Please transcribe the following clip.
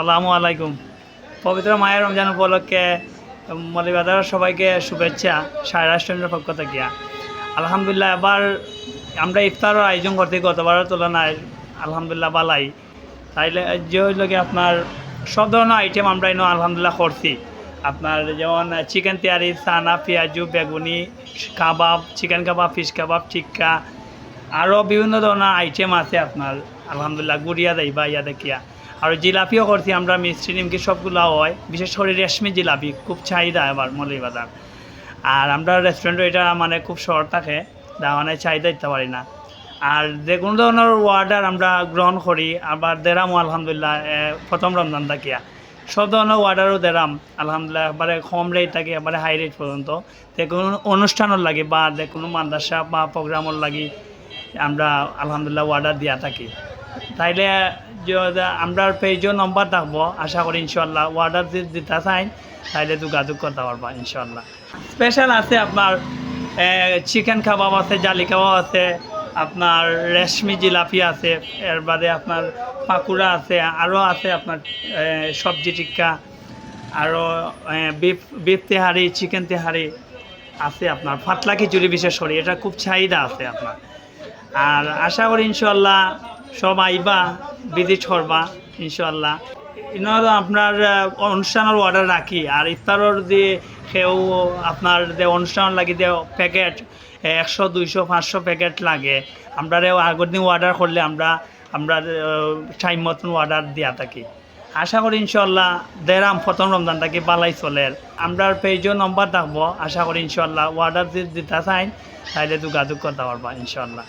সালামু আলাইকুম। পবিত্র মায়ের রমজান উপলক্ষে মলিবাজারের সবাইকে শুভেচ্ছা সারা রাষ্ট্রের পক্ষ থেকে। আলহামদুলিল্লাহ, এবার আমরা ইফতারের আয়োজন করতে গতবারের তুলনায় আলহামদুলিল্লাহ বালাই তাইলে যে হইল কি আপনার সব ধরনের আইটেম আমরা এনে আলহামদুলিল্লাহ করছি। আপনার যেমন চিকেন তেয়ারি সানা পেঁয়াজু, বেগুনি, কাবাব চিকেন কাবাব ফিশ কাবাব, টিক্কা আরও বিভিন্ন ধরনের আইটেম আছে আপনার। আলহামদুলিল্লাহ, গুড়িয়া দেয় বা ইয়া দেখিয়া। আর জিলাপিও করছি আমরা মিষ্টি নিমকি সবগুলো হয়। বিশেষ করে রেশমি জিলাপি, খুব চাহিদা এবার মৌলিবাজার আর আমরা রেস্টুরেন্টও এটা মানে খুব শর্ট থাকে মানে চাহিদা দিতে পারি না। আর যে কোনো ধরনের অর্ডার আমরা গ্রহণ করি, আবার দেরামও আলহামদুলিল্লাহ প্রথম রমজান থাকিয়া সব ধরনের অর্ডারও দেরাম আলহামদুলিল্লাহ একবারে কম রেট থাকে, এবারে হাই রেট পর্যন্ত। যে কোনো অনুষ্ঠানের লাগে, বা যে কোনো মাদ্রাসা বা প্রোগ্রামের লাগি, আমরা আলহামদুলিল্লাহ অর্ডার দিয়া থাকি। তাইলে আমরা পেজও নম্বর থাকব, আশা করি ইনশাল্লাহ অর্ডার দিতে চাই, তাইলে যোগাযোগ করতে পারবা ইনশাল্লাহ স্পেশাল আছে আপনার চিকেন কাবাব আছে জালি কাবাব আছে, আপনার রেশমি জিলাপি আছে, এর বাদে আপনার পাকুড়া আছে আরও আছে আপনার সবজি টিক্কা আরও বিফ বিফ তেহারি চিকেন তেহারি আছে আপনার ফাতলা খিচুড়ি বিশেষ করে, এটা খুব চাহিদা আছে আপনার। আর আশা করি ইনশাল্লাহ সব আইবা ভিজিট করবা ইনশাল্লাহ ইনার আপনার অনুষ্ঠানের অর্ডার রাখি, আর ইফতারের যে সেও আপনার যে অনুষ্ঠান লাগি যে প্যাকেট একশো, দুইশো, পাঁচশো প্যাকেট লাগে। আমরা আগের দিন অর্ডার করলে আমরা আমরা টাইম মতন অর্ডার দিয়া থাকি। আশা করি ইনশাল্লাহ দেরাম প্রথম রমজান থাকি বালাই চলে। আমরা পেজও নম্বর থাকব আশা করি ইনশাল্লাহ অর্ডার দিতে চাই তাহলে যোগাযোগ করতে পারবা ইনশাল্লাহ